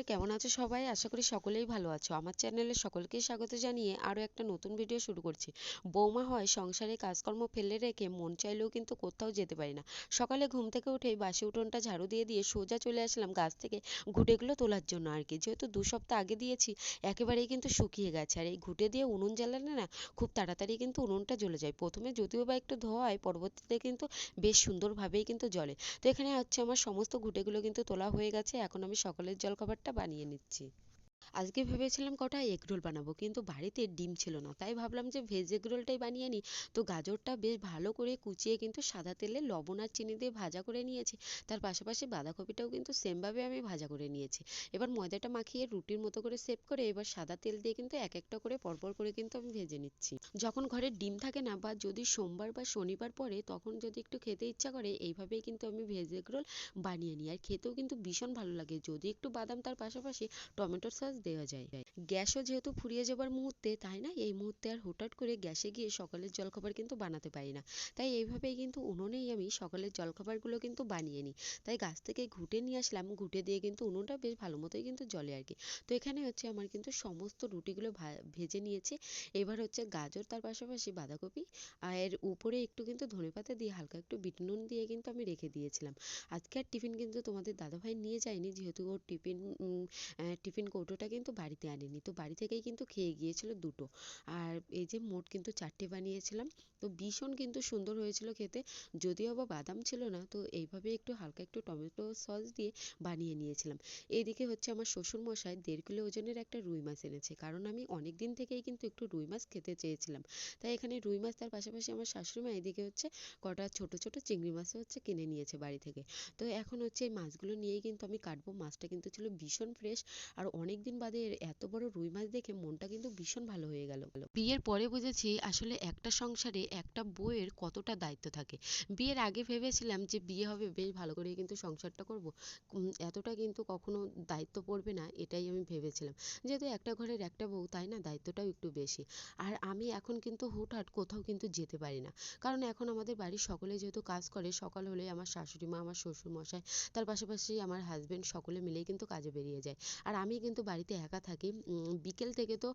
নমস্কার কেমন আছো সবাই? আশা করি সকলেই ভালো আছো। আমার চ্যানেলে সকলকেই স্বাগত জানিয়ে আরও একটা নতুন ভিডিও শুরু করছি। বৌমা হয় সংসারে কাজকর্ম ফেলে রেখে মন চাইলেও কিন্তু কোথাও যেতে পারি না। সকালে ঘুম থেকে উঠেই বাসি উঠোনটা ঝাড়ু দিয়ে দিয়ে সোজা চলে আসলাম গাছ থেকে ঘুঁটেগুলো তোলার জন্য আর কি। যেহেতু দু সপ্তাহ আগে দিয়েছি, একেবারেই কিন্তু শুকিয়ে গেছে। আর এই ঘুঁটে দিয়ে উনুন জ্বালালে না খুব তাড়াতাড়ি কিন্তু উনুনটা জ্বলে যায়। প্রথমে যদিও বা একটু ধোয়া হয়, পরবর্তীতে কিন্তু বেশ সুন্দরভাবেই কিন্তু জ্বলে। তো এখানে হচ্ছে আমার সমস্ত ঘুঁটেগুলো কিন্তু তোলা হয়ে গেছে। এখন আমি সকালের জলখাবারটা বানিয়ে নিচ্ছি। আজকে ভেবেছিলাম কটা এগ রোল বানাবো, কিন্তু বাড়িতে ডিম ছিল না। তাই ভাবলাম যে ভেজ এগ রোলটাই বানিয়ে নিই। তো গাজরটা বেশ ভালো করে কুচিয়ে কিন্তু সাদা তেলে লবণ আর চিনি দিয়ে ভাজা করে নিয়েছি। তার পাশাপাশি বাঁধাকপিটাও কিন্তু সেমভাবে আমি ভাজা করে নিয়েছি। এবার ময়দাটা মাখিয়ে রুটির মতো করে সেভ করে এবার সাদা তেল দিয়ে কিন্তু এক একটা করে পরপর করে কিন্তু আমি ভেজে নিচ্ছি। যখন ঘরে ডিম থাকে না বা যদি সোমবার বা শনিবার পরে তখন যদি একটু খেতে ইচ্ছা করে, এইভাবেই কিন্তু আমি ভেজ এগ রোল বানিয়ে নিই। আর খেতেও কিন্তু ভীষণ ভালো লাগে। যদি একটু বাদাম, তার পাশাপাশি টমেটোর সস দেওয়া যায়। গ্যাসও যেহেতু ফুরিয়ে যাবার মুহূর্তে, তাই না? এই মুহূর্তে আর হঠাৎ করে গ্যাসে গিয়ে সকালের জলখাবার কিন্তু বানাতে পারি না। তাই এইভাবেই কিন্তু উনুনেই আমি সকালের জলখাবারগুলো কিন্তু বানিয়ে নিই। তাই গাছ থেকে ঘুঁটে নিয়ে আসলাম। ঘুঁটে দিয়ে কিন্তু উনুনটা বেশ ভালো মতোই কিন্তু জ্বলে আর কি। তো এখানে হচ্ছে আমার কিন্তু সমস্ত রুটিগুলো ভেজে নিয়েছি। এবার হচ্ছে গাজর, তার পাশাপাশি বাঁধাকপি, আর এর উপরে একটু কিন্তু ধনেপাতা দিয়ে হালকা একটু বিট নুন দিয়ে কিন্তু আমি রেখে দিয়েছিলাম। আজকে আর টিফিন কিন্তু তোমাদের দাদাভাই নিয়ে যায়নি, যেহেতু ওর টিফিন টিফিন কৌটোটা কিন্তু বাড়িতে আনেনি। তো বাড়ি থেকেই কিন্তু খেয়ে গিয়েছিল দুটো। আর এই যে মোট কিন্তু চারটে বানিয়েছিলাম। তো ভীষণ কিন্তু সুন্দর হয়েছিল খেতে। যদিও বা বাদাম ছিল না, তো এইভাবে একটু হালকা একটু টমেটো সস দিয়ে বানিয়ে নিয়েছিলাম। এইদিকে হচ্ছে আমার শ্বশুর মশাই দেড় কিলো ওজনের একটা রুই মাছ এনেছে। কারণ আমি অনেক দিন থেকেই কিন্তু একটু রুই মাছ খেতে চেয়েছিলাম। তাই এখানে রুই মাছ তার পাশাপাশি আমার শাশুড়ি মা এদিকে হচ্ছে কটা ছোট ছোট চিংড়ি মাছও হচ্ছে কিনে নিয়েছে বাড়ি থেকে। তো এখন হচ্ছে এই মাছগুলো নিয়েই কিন্তু আমি কাটবো। মাছটা কিন্তু ছিল ভীষণ ফ্রেশ আর অনেক দিন বাদে এত বড় রুই মাছ দেখে মনটা কিন্তু ভীষণ ভালো হয়ে গেল। বিয়ের পরে বুঝেছি আসলে একটা সংসারে একটা বউয়ের কতটা দায়িত্ব থাকে। বিয়ের আগে ভেবেছিলাম যে বিয়ে হবে, বেশ ভালো করেই কিন্তু সংসারটা করব। এতটা কিন্তু কখনো দায়িত্ব পড়বে না, এটাই আমি ভেবেছিলাম। যেহেতু একটা ঘরের একটা বউ, তাই না? দায়িত্বটাও একটু বেশি। আর আমি এখন কিন্তু হুটহাট কোথাও কিন্তু যেতে পারি না। কারণ এখন আমাদের বাড়ির সকলে যেহেতু কাজ করে, সকাল হলে আমার শাশুড়ি মা, আমার শ্বশুর মশাই তার পাশাপাশি আমার হাজবেন্ড সকলে মিলেই কিন্তু কাজে বেরিয়ে যায়। আর আমি কিন্তু বাড়িতে একা থাকি। বিকেল থেকে তো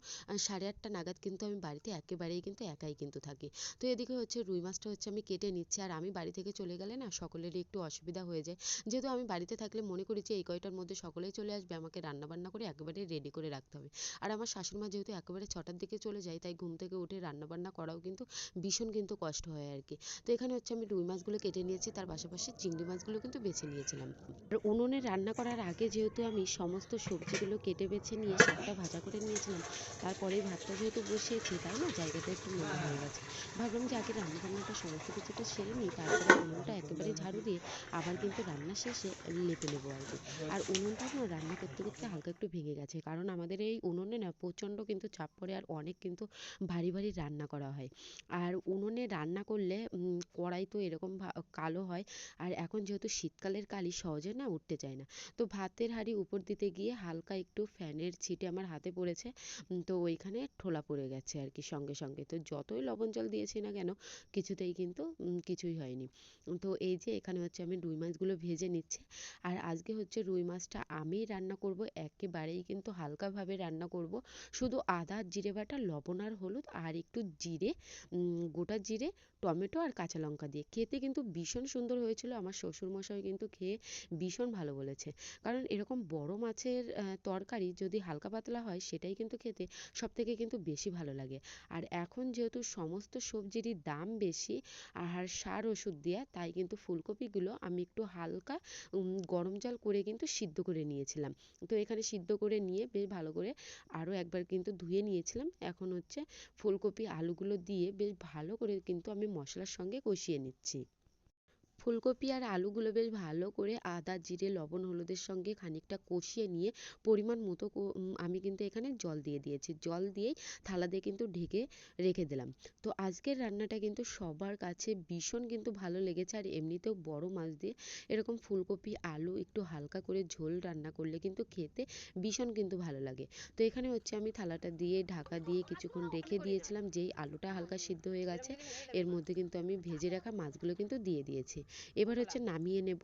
সাড়ে আটটা নাগাদ কিন্তু আমি বাড়িতে একেবারেই কিন্তু একাই কিন্তু থাকি। তো এদিকে হচ্ছে রুই মাছটা হচ্ছে আমি কেটে নিচ্ছি। আর আমি বাড়ি থেকে চলে গেলে না সকলেরই একটু অসুবিধা হয়ে যায়। যেহেতু আমি বাড়িতে থাকলে মনে করি যে এই কয়টার মধ্যে সকলেই চলে আসবে, আমাকে রান্না বান্না করে একেবারে রেডি করে রাখতে হবে। আর আমার শাশুড়ি যেহেতু একেবারে ছটার দিকে চলে যায়, তাই ঘুম থেকে উঠে রান্না বান্না করাও কিন্তু ভীষণ কিন্তু কষ্ট হয় আর কি। তো এখানে হচ্ছে আমি রুই মাছগুলো কেটে নিয়েছি, তার পাশাপাশি চিংড়ি মাছগুলো কিন্তু বেছে নিয়েছিলাম। আর উনুনে রান্না করার আগে যেহেতু আমি সমস্ত সবজিগুলো কেটে বেছে নিয়ে শাকটা ভাজা করে নিয়েছিলাম। তারপরে ভাতটা যেহেতু বসিয়েছি, তাই না? জায়গাটা একটু নোংরা হয়ে গেছে। ভাবলাম যে আগে রান্না বান্নাটা সমস্ত কিছুটা সেরে নিই, তারপরে উনুনটা একেবারে ঝাড়ু দিয়ে আবার কিন্তু রান্না শেষে লেপে নেব আর কি। আর উনুনটা না রান্না করতে করতে হালকা একটু ভেঙে গেছে, কারণ আমাদের এই উনুনে না প্রচণ্ড কিন্তু চাপ পড়ে আর অনেক কিন্তু ভারী ভারী রান্না করা হয়। আর উনুনে রান্না করলে কড়াই তো এরকম কালো হয়, আর এখন যেহেতু শীতকালের কালি সহজে না উঠতে চায় না। তো ভাতের হাঁড়ি উপর দিতে গিয়ে হালকা একটু ফ্যানের ছিটে আমার হাতে পড়েছে। তো ওইখানে ঠোলা পড়ে গেছে আর কি সঙ্গে সঙ্গে। তো যতই লবণ জল দিয়েছি না কেন, কিছুতেই কিন্তু কিছুই হয়নি। তো এই যে এখানে হচ্ছে আমি রুই মাছগুলো ভেজে নিচ্ছি। আর আজকে হচ্ছে রুই মাছটা আমি রান্না করব, একেবারেই কিন্তু হালকাভাবে রান্না করব। শুধু আদা, জিরে বাটা, লবণ আর হলুদ আর একটু জিরে গোটা জিরে, টমেটো আর কাঁচা লঙ্কা দিয়ে। খেতে কিন্তু ভীষণ সুন্দর হয়েছিল। আমার শ্বশুরমশাই কিন্তু খেয়ে ভীষণ ভালো বলেছে। কারণ এরকম বড় মাছের তরকারি যদি হালকা পাতলা হয় সেটাই কিন্তু খেতে সব থেকে কিন্তু বেশি ভালো লাগে। আর এখন যেহেতু সমস্ত সবজিরই দাম বেশি আর সার ওষুধ দেওয়া তাই কিন্তু ফুলকপিগুলো আমি একটু হালকা গরম জল করে কিন্তু সিদ্ধ করে নিয়েছিলাম। তো এখানে সিদ্ধ করে নিয়ে বেশ ভালো করে আরও একবার কিন্তু ধুয়ে নিয়েছিলাম। এখন হচ্ছে ফুলকপি আলুগুলো দিয়ে বেশ ভালো করে কিন্তু আমি মশলার সঙ্গে কষিয়ে নিচ্ছি। ফুলকপি আর আলুগুলো বেশ ভালো করে আদা, জিরে, লবণ, হলুদের সঙ্গে খানিকটা কষিয়ে নিয়ে পরিমাণ মতো আমি কিন্তু এখানে জল দিয়ে দিয়েছি। জল দিয়েই থালা দিয়ে কিন্তু ঢেকে রেখে দিলাম। তো আজকের রান্নাটা কিন্তু সবার কাছে ভীষণ কিন্তু ভালো লেগেছে। আর এমনিতেও বড় মাছ দিয়ে এরকম ফুলকপি, আলু একটু হালকা করে ঝোল রান্না করলে কিন্তু খেতে ভীষণ কিন্তু ভালো লাগে। তো এখানে হচ্ছে আমি থালাটা দিয়ে, ঢাকা দিয়ে কিছুক্ষণ রেখে দিয়েছিলাম। যেই আলুটা হালকা সিদ্ধ হয়ে গেছে, এর মধ্যে কিন্তু আমি ভেজে রাখা মাছগুলো কিন্তু দিয়ে দিয়েছি। এবার হচ্ছে নামিয়ে নেব।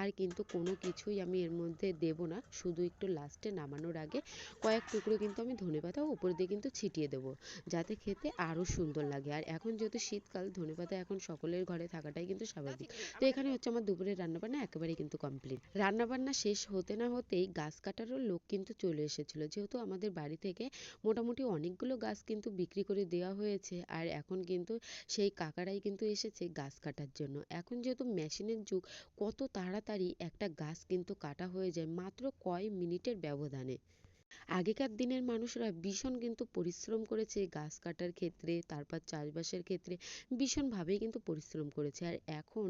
আর কিন্তু কোনো কিছুই আমি এর মধ্যে দেব না। শুধু একটু লাস্টে নামানোর আগে কয়েক টুকরো কিন্তু আমি ধনেপাতা উপর দিয়ে কিন্তু ছিটিয়ে দেবো, যাতে খেতে আরও সুন্দর লাগে। আর এখন যেহেতু শীতকাল ধনেপাতা এখন সকলের ঘরে থাকাটাই কিন্তু স্বাভাবিক। তো এখানে হচ্ছে আমার দুপুরের রান্নাবান্না একেবারেই কিন্তু কমপ্লিট রান্নাবান্না শেষ হতে না হতেই গাছ কাটারও লোক কিন্তু চলে এসেছিল। যেহেতু আমাদের বাড়ি থেকে মোটামুটি অনেকগুলো গাছ কিন্তু বিক্রি করে দেওয়া হয়েছে, আর এখন কিন্তু সেই কাকারাই কিন্তু এসেছে গাছ কাটার জন্য। এখন যেহেতু মেশিনের যুগ, কত তাড়াতাড়ি একটা গাছ কিন্তু কাটা হয়ে যায় মাত্র কয় মিনিটের ব্যবধানে। আগেকার দিনের মানুষরা ভীষণ কিন্তু পরিশ্রম করেছে গাছ কাটার ক্ষেত্রে, তারপর চাষবাসের ক্ষেত্রে ভীষণভাবেই কিন্তু পরিশ্রম করেছে। আর এখন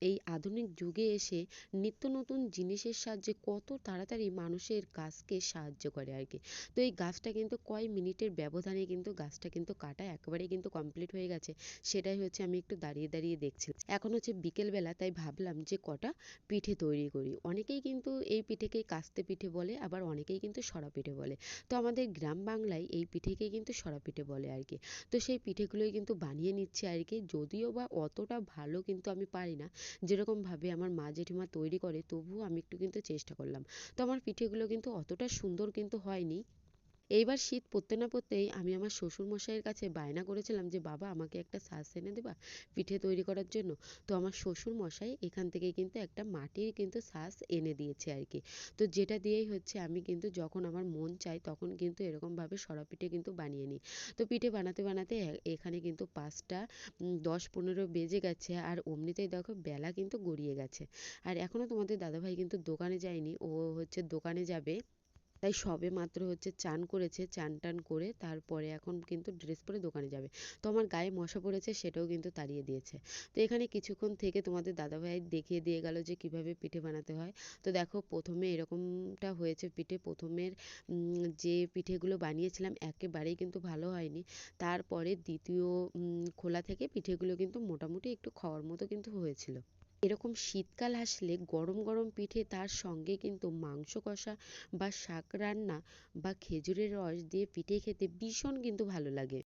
এই আধুনিক যুগে এসে নিত্য নতুন জিনিসের সাহায্যে কত তাড়াতাড়ি মানুষের গাছকে সাহায্য করে আর কি। তো এই গাছটা কিন্তু কয় মিনিটের ব্যবধানে কিন্তু গাছটা কিন্তু কাটা একেবারেই কিন্তু কমপ্লিট হয়ে গেছে। সেটাই হচ্ছে আমি একটু দাঁড়িয়ে দাঁড়িয়ে দেখছি। এখন হচ্ছে বিকেলবেলা তাই ভাবলাম যে কটা পিঠে তৈরি করি। অনেকেই কিন্তু এই পিঠেকে কাস্তে পিঠে বলে, আবার অনেকেই কিন্তু সরা পিঠে বলে। তো আমাদের গ্রাম বাংলায় এই পিঠেকে কিন্তু সরা পিঠে বলে আর কি। তো সেই পিঠেগুলোই কিন্তু বানিয়ে নিচ্ছে আর কি। যদিও বা অতটা ভালো কিন্তু আমি পারি না। যেরকমভাবে আমার মা জেঠিমা তৈরি করে, তবুও আমি একটু কিন্তু চেষ্টা করলাম। তো আমার পিঠেগুলো কিন্তু অতটা সুন্দর কিন্তু হয়নি। এইবার শীত পড়তে না পড়তেই আমি আমার শ্বশুর মশাইয়ের কাছে বায়না করেছিলাম যে, বাবা, আমাকে একটা ছাঁচ এনে দেবা পিঠে তৈরি করার জন্য। তো আমার শ্বশুর মশাই এখান থেকে কিন্তু একটা মাটির কিন্তু ছাঁচ এনে দিয়েছে আর কি। তো যেটা দিয়েই হচ্ছে, আমি কিন্তু যখন আমার মন চায় তখন কিন্তু এরকমভাবে সরা পিঠে কিন্তু বানিয়ে নিই। তো পিঠে বানাতে বানাতে এখানে কিন্তু পাঁচটা দশ পনেরো বেজে গেছে আর অমনিতেই দেখো বেলা কিন্তু গড়িয়ে গেছে। আর এখনও তোমাদের দাদাভাই কিন্তু দোকানে যায়নি, ও হচ্ছে দোকানে যাবে তাই সবে মাত্র হচ্ছে চান করেছে, চান টান করে তারপরে এখন কিন্তু ড্রেস পরে দোকানে যাবে। তো আমার গায়ে মশা পড়েছে সেটাও কিন্তু তাড়িয়ে দিয়েছে। তো এখানে কিছুক্ষণ থেকে তোমাদের দাদাভাই দেখিয়ে দিয়ে গেল যে কীভাবে পিঠে বানাতে হয়। তো দেখো প্রথমে এরকমটা হয়েছে পিঠে। প্রথমের যে পিঠেগুলো বানিয়েছিলাম একেবারেই কিন্তু ভালো হয়নি। তারপরে দ্বিতীয় খোলা থেকে পিঠেগুলো কিন্তু মোটামুটি একটু খাওয়ার মতো কিন্তু হয়েছিল। এরকম শীতকাল আসলে গরম গরম পিঠে তার সঙ্গে কিন্তু মাংস কষা বা শাক রান্না বা খেজুরের রস দিয়ে পিঠে খেতে ভীষণ কিন্তু ভালো লাগে।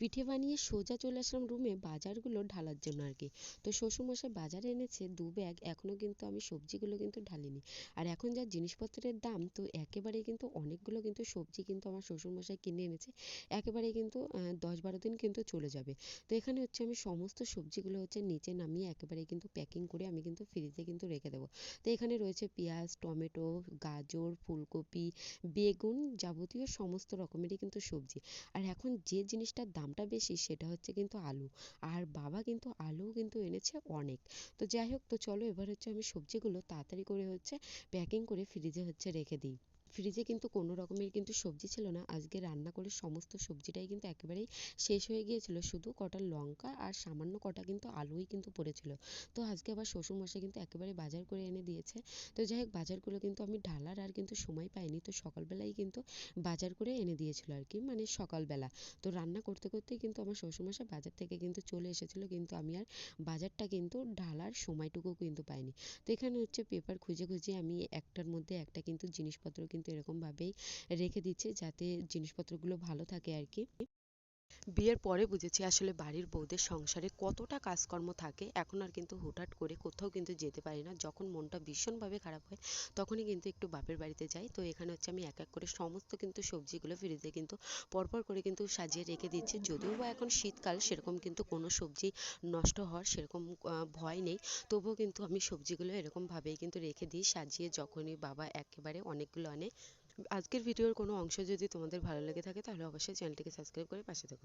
পিঠে বানিয়ে সোজা চলে আসলাম রুমে বাজারগুলো ঢালার জন্য আর কি। তো শ্বশুরমশাই বাজারে এনেছে, দু ব্যাগ এখনও কিন্তু আমি সবজিগুলো কিন্তু ঢালিনি। আর এখন যা জিনিসপত্রের দাম, তো একেবারেই কিন্তু অনেকগুলো কিন্তু সবজি কিন্তু আমার শ্বশুরমশাই কিনে এনেছে। একেবারেই কিন্তু দশ বারো দিন কিন্তু চলে যাবে। তো এখানে হচ্ছে আমি সমস্ত সবজিগুলো হচ্ছে নিচে নামিয়ে একেবারে কিন্তু প্যাকিং করে আমি কিন্তু ফ্রিজে কিন্তু রেখে দেবো। তো এখানে রয়েছে পেঁয়াজ, টমেটো, গাজর, ফুলকপি, বেগুন যাবতীয় সমস্ত রকমেরই কিন্তু সবজি। আর এখন যে জিনিসটার দাম দামটা বেশি, সেটা হচ্ছে কিন্তু আলু। আর বাবা কিন্তু আলুও কিন্তু এনেছে অনেক। তো যাই হোক, তো চলো এবার হচ্ছে আমি সবজিগুলো তাড়াতাড়ি করে হচ্ছে প্যাকিং করে ফ্রিজে হচ্ছে রেখে দিই। ফ্রিজে কিন্তু কোনো রকমের কিন্তু সবজি ছিল না। আজকে রান্না করে সমস্ত সবজিটাই কিন্তু একেবারেই শেষ হয়ে গিয়েছিল। শুধু কটা লঙ্কা আর সামান্য কটা কিন্তু আলুই কিন্তু পড়েছিল। তো আজকে আবার শ্বশুরমশাই কিন্তু একেবারে বাজার করে এনে দিয়েছে। তো যাই হোক, বাজারগুলো কিন্তু আমি ঢালার আর কিন্তু সময় পাইনি। তো সকালবেলাই কিন্তু বাজার করে এনে দিয়েছিল আর কি মানে সকালবেলা। তো রান্না করতে করতেই কিন্তু আমার শ্বশুরমশাই বাজার থেকে কিন্তু চলে এসেছিল। কিন্তু আমি আর বাজারটা কিন্তু ঢালার সময়টুকু কিন্তু পাইনি। তো এখানে হচ্ছে পেপার খুঁজে খুঁজে আমি একটার মধ্যে একটা কিন্তু জিনিসপত্র কিন্তু এরকমভাবেই রেখে দিচ্ছে যাতে জিনিসপত্রগুলো ভালো থাকে আর কি। বিয়ের পরে বুঝেছি আসলে বাড়ির বউদের সংসারে কতটা কাজকর্ম থাকে। এখন আর কিন্তু হুটহাট করে কোথাও কিন্তু যেতে পারি না। যখন মনটা ভীষণভাবে খারাপ হয়, তখনই কিন্তু একটু বাপের বাড়িতে যাই। তো এখানে হচ্ছে আমি এক এক করে সমস্ত কিন্তু সবজিগুলো ফ্রিজে কিন্তু পরপর করে কিন্তু সাজিয়ে রেখে দিচ্ছি। যদিও বা এখন শীতকাল, সেরকম কিন্তু কোনো সবজি নষ্ট হওয়ার সেরকম ভয় নেই। তবুও কিন্তু আমি সবজিগুলো এরকমভাবেই কিন্তু রেখে দিই, সাজিয়ে যখনই বাবা একেবারে অনেকগুলো আনে আজকের ভিডিওর কোনো অংশ যদি তোমাদের ভালো লেগে থাকে, তাহলে অবশ্যই চ্যানেলটিকে সাবস্ক্রাইব করে পাশে থেকো।